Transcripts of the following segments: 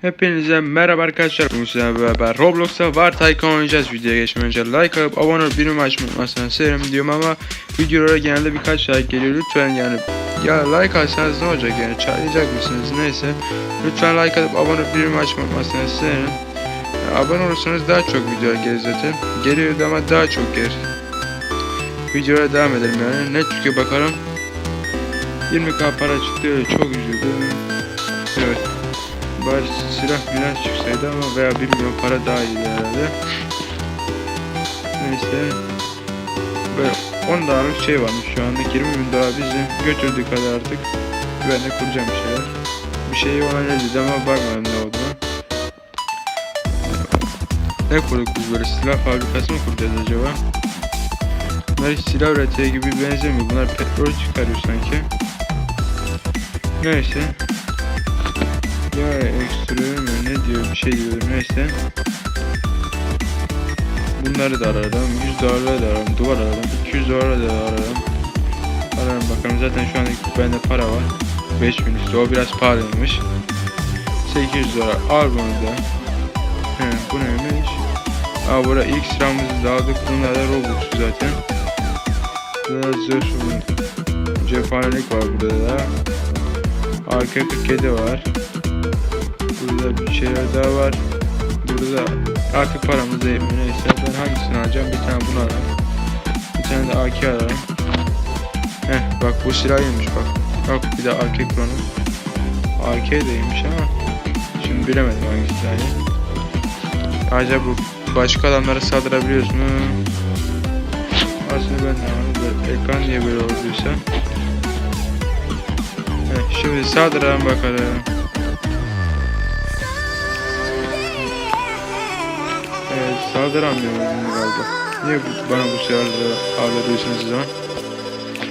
Hepinize merhaba arkadaşlar. Bugün sizlerle beraber Roblox'ta War Tycoon oynayacağız. Videoya geçmeden önce like alıp abone olup bildirim açmayı unutmazsanız sevinirim diyorum ama videolara genelde birkaç like geliyor. Lütfen yani ya like alsanız ne olacak yani çağıracak mısınız neyse. Lütfen like alıp abone olup bildirim açmayı unutmazsanız sevinirim. Yani abone olursanız daha çok video gelir zaten. Geliyor ama daha çok gelir. Videoya devam edelim yani. Ne çıkıyor bakalım. 20k para çıktı çok üzüldüm. Evet. Bari silah milah çıksaydı ama veya 1 milyon para daha iyiydi herhalde. Neyse. Böyle 10 dolarlık şey varmış şu anda 20 bin dolar bizi götürdüğü kadar artık ben de kuracağım şeyler. Bir şey ona ne dedi ama bakmadım ne olduğunu. Ne kurduk biz böyle silah fabrikası mı kuracağız acaba? Bunlar hiç silah üretiyor gibi benzemiyor. Bunlar petrol çıkarıyor sanki. Neyse. Ya ekstra mı ne diyor bir şey diyor neyse. Bunları da ararım. 100 dolarla da ararım. Duvar ararım. 200 dolarla da ararım. Ararım bakalım zaten şu anda bende para var. 5000 üstü o biraz pahalıymış. 800 dolar al bunu da. He, bu neymiş? Aa burada ilk sıramızı da aldık. Bunlar da Roblox'u zaten. Burada zırh cephanelik var burada da. AK-47 var. Burada bir şeyler daha var. Burada artık paramız da yetmiyor. Neyse ben hangisini alacağım? Bir tane bunu alalım. Bir tane de AK alalım. Heh bak bu silah iyiymiş bak. Bak bir de AK Chrono. AK de iyiymiş ama şimdi bilemedim hangi silahı. Acaba başka adamlara saldırabiliyoruz mu? Aslında ben de anladım. Ekran niye böyle olduysa. Heh, şimdi saldıralım bakalım. Evet saldıramıyorum bunu galiba. Niye bana bu silahları aldırıyorsunuz o zaman?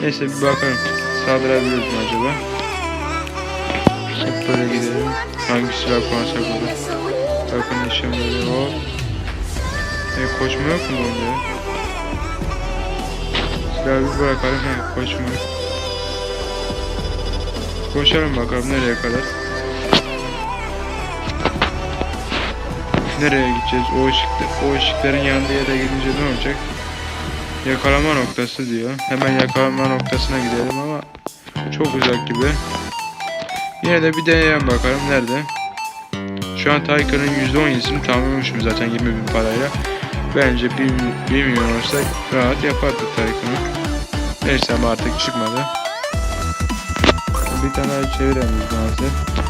Neyse bir bakalım. Saldırabiliyoruz mu acaba? Hep böyle gidelim. Hangi silah kullansak olur? Bakın nişanları o. E, koşma yok mu ya? Silahı bir bırakalım. He, koşma. Koşalım bakalım nereye kadar. Nereye gideceğiz? O ışıkta, o ışıkların yanında yere gidince ne olacak? Yakalama noktası diyor. Hemen yakalama noktasına gidelim ama çok uzak gibi. Yine de bir deneyelim bakalım nerede. Şu an Taycan'ın %17'sini tamamlamışım zaten 20 bin parayla. Bence 1, 1 milyon olsa rahat yapardık Taycan'ı. Neyse ama artık çıkmadı. Bir tane daha çeviremiyoruz maalesef.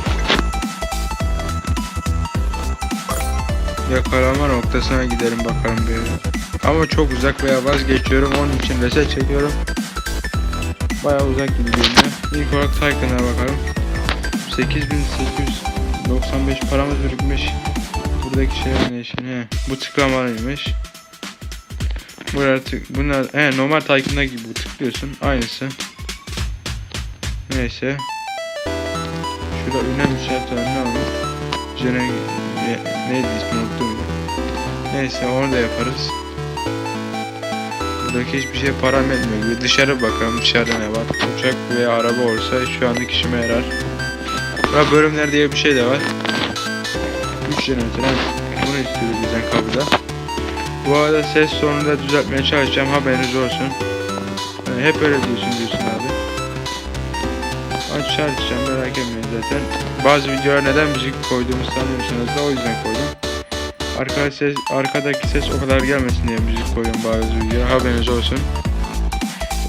Yakalama noktasına gidelim bakalım bir. Ama çok uzak veya vazgeçiyorum onun için reset çekiyorum. Baya uzak gibi görünüyor. İlk olarak Taycan'a bakalım. 8895 paramız birikmiş. Buradaki şeyler ne? He, bu tıklamalıymış. Bunlar, tık, bunlar he, normal Taycan'da gibi tıklıyorsun. Aynısı. Neyse. Şurada ünlem işareti var ne olur? Jene ne- neydi ismi unuttum ya. Neyse onu da yaparız. Buradaki hiçbir şey param etmiyor gibi. Dışarı bakalım dışarıda ne var. Uçak veya araba olsa şu anlık işime yarar. Burada bölümler diye bir şey de var. 3 jeneratör. Bunu istiyoruz bizden kapıda. Bu arada ses sonunu da düzeltmeye çalışacağım haberiniz olsun. Yani hep öyle diyorsun diyorsun abi. Aç çalışacağım merak etmeyin zaten. Bazı videolar neden müzik koyduğumu sanıyorsanız da o yüzden koydum. Arka ses, arkadaki ses o kadar gelmesin diye müzik koyuyorum bazı videolar haberiniz olsun.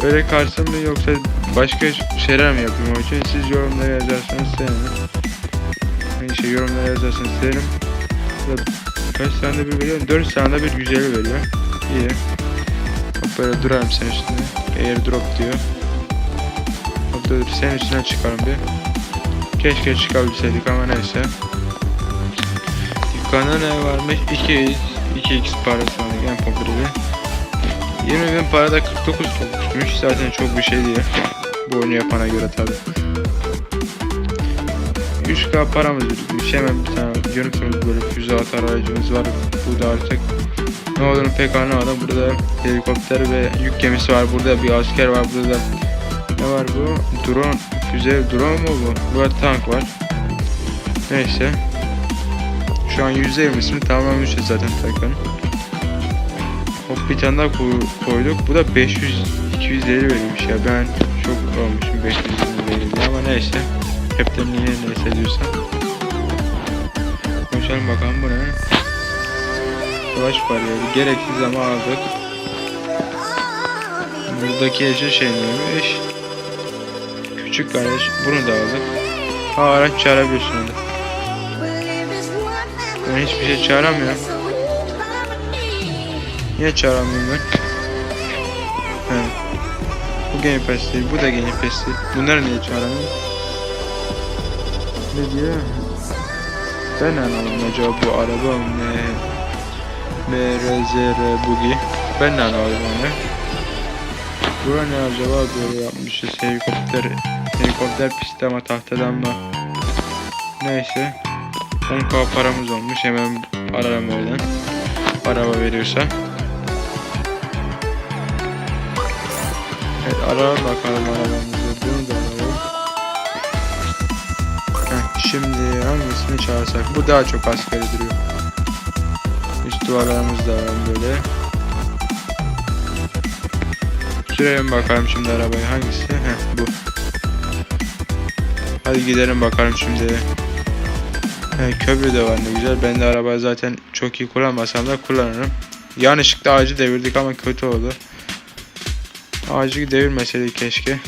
Öyle kalsın mı yoksa başka şeyler mi yapayım o için siz yorumlara yazarsanız sevinirim. Yani şey yorumlara yazarsanız sevinirim. Kaç tane bir veriyor? 4 tane bir 150 veriyor. İyi. Hop böyle durarım senin üstüne. Air drop diyor. Dur senin üstüne çıkarım bir. Keşke çıkabilseydik ama neyse. Dükkanda ne varmış? 2 2x parası var en popüleri. 20 bin parada 49 tutmuşmuş. Zaten çok bir şey değil. Bu oyunu yapana göre tabi. 3K paramız birikmiş. Hemen bir tane görürsünüz böyle füze atar aracımız var. Bu da artık ne olduğunu pek anlamadım. Burada helikopter ve yük gemisi var. Burada bir asker var. Burada da ne var bu? Drone, füze drone mu bu? Burada tank var. Neyse. Şu an %20'sini tamamlamışız zaten Taycan'ın. Hop bir tane daha koy- koyduk. Bu da 500 250 verilmiş ya. Ben çok olmuşum 500 verildi ama neyse. Hep de niye neyse diyorsan. Konuşalım bakalım bu ne? Savaş bariyeri. Gereksiz ama aldık. Buradaki yeşil şey neymiş? Küçük araç. Bunu da aldık. Ha araç çağırabiliyorsun orada. Ben hiçbir şey çağıramıyorum. Niye çağıramıyorum ben? He. Bu Game Pass değil, bu da Game Pass değil. Bunları niye çağıramıyorum? Ne diyor? Ben anlamadım acaba bu araba ne? MRZR Buggy. Ben de anlamadım onu. Bura ne acaba böyle yapmışız helikopter helikopter pisti ama tahtadan mı? Neyse. 10k paramız olmuş hemen ararım oradan. Araba veriyorsa. Evet arayalım bakalım arabamızı. Bunu da arayalım. Heh, şimdi hangisini çağırsak? Bu daha çok askeri duruyor. Üst duvarlarımız da böyle. Sürelim bakalım şimdi arabayı. Hangisi? Heh bu. Hadi gidelim bakalım şimdi. Köprü de var ne güzel. Ben de arabayı zaten çok iyi kullanmasam da kullanırım. Yanlışlıkla ağacı devirdik ama kötü oldu. Ağacı devirmeseydik keşke.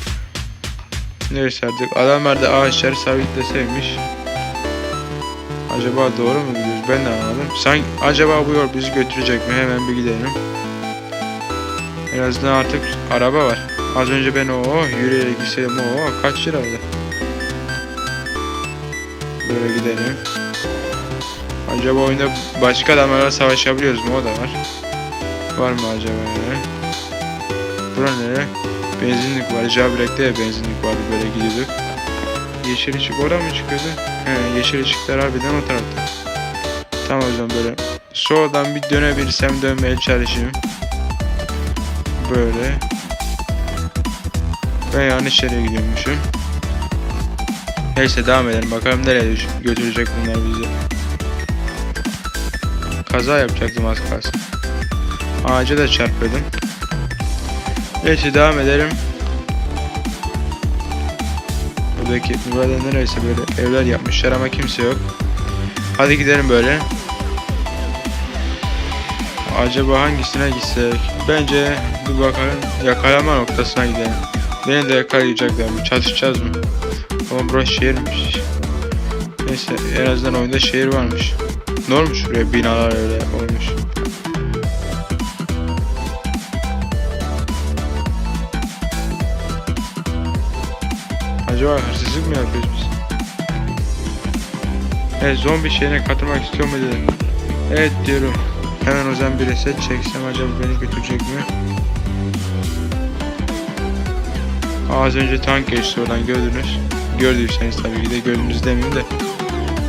Neresi artık? Adamlar da ağaçları sabitleseymiş. Acaba doğru mu gidiyoruz? Ben de anlamadım. Sanki acaba bu yol bizi götürecek mi? Hemen bir gidelim. En azından artık araba var. Az önce ben o yürüyerek gitseydim o kaç liraydı? Böyle gidelim. Acaba oyunda başka adamlarla savaşabiliyoruz mu? O da var. Var mı acaba yani? Bura nere? Benzinlik var. Cabrek'te de benzinlik vardı. Böyle gidiyorduk. Yeşil ışık oradan mı çıkıyordu? He, yeşil ışıklar harbiden o tarafta. Tamam o zaman böyle. Soldan bir dönebilirsem dönmeye çalışayım. Böyle. Ben yanlış yere gidiyormuşum. Neyse devam edelim. Bakalım nereye götürecek bunlar bizi. Kaza yapacaktım az kalsın. Ağaca da çarpıyordum. Neyse devam edelim. Buradaki burada neresi böyle evler yapmışlar ama kimse yok. Hadi gidelim böyle. Acaba hangisine gitsek? Bence bakalım yakalama noktasına gidelim. Beni de yakalayacaklar mı? Çatışacağız mı? Ama burası şehirmiş. Neyse en azından oyunda şehir varmış. Ne olmuş buraya binalar öyle olmuş. Acaba hırsızlık mı yapıyoruz biz? Evet zombi şeyine katılmak istiyor mu dedim. Evet diyorum. Hemen o zaman bir reset çeksem acaba beni götürecek mi? Az önce tank geçti oradan gördünüz. Gördüyseniz tabii ki de gördünüz demeyeyim de.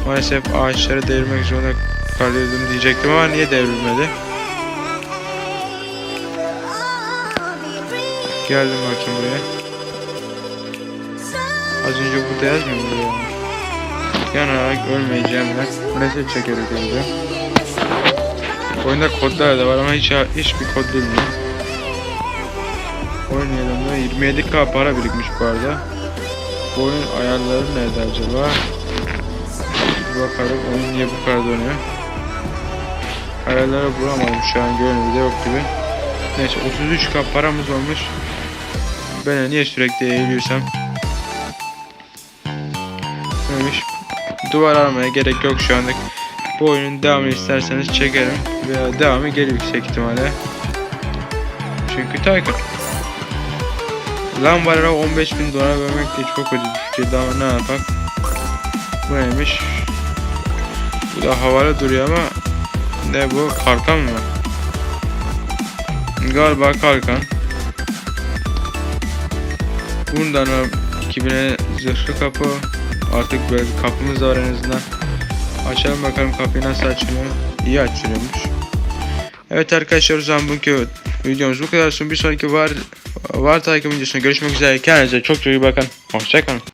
Maalesef ağaçları devirmek zorunda kalıyordum diyecektim ama niye devrilmedi? Geldim bakayım buraya. Az önce burada yazmıyor mu buraya? Yanarak ölmeyeceğim ben. Reset çekerek öleceğim. Oyunda kodlar da var ama hiç hiçbir kod bilmiyorum. Oynayalım da 27k para birikmiş bu arada. Bu oyun ayarları nerede acaba? Bir bakalım oyun niye bu kadar dönüyor. Ayarları bulamadım şu an görünürde yok gibi. Neyse 33k paramız olmuş. Ben niye sürekli eğiliyorsam. Neymiş? Duvar aramaya gerek yok şu anda. Bu oyunun devamını isterseniz çekerim. Veya devamı gelir yüksek ihtimalle. Çünkü Tycoon. Lambalara 15 bin dolar vermek de çok bir fikirdi ama ne yapak. Bu neymiş? Bu da havalı duruyor ama ne bu? Kalkan mı? Galiba kalkan. Bundan o 2000'e zırhlı kapı. Artık böyle kapımız var en azından. Açalım bakalım kapıyı nasıl açılıyor. İyi açılıyormuş. Evet arkadaşlar o zaman bugünkü videomuz bu kadar. Bir sonraki var var takip videosunda görüşmek üzere. Kendinize çok çok iyi bakın. Hoşçakalın.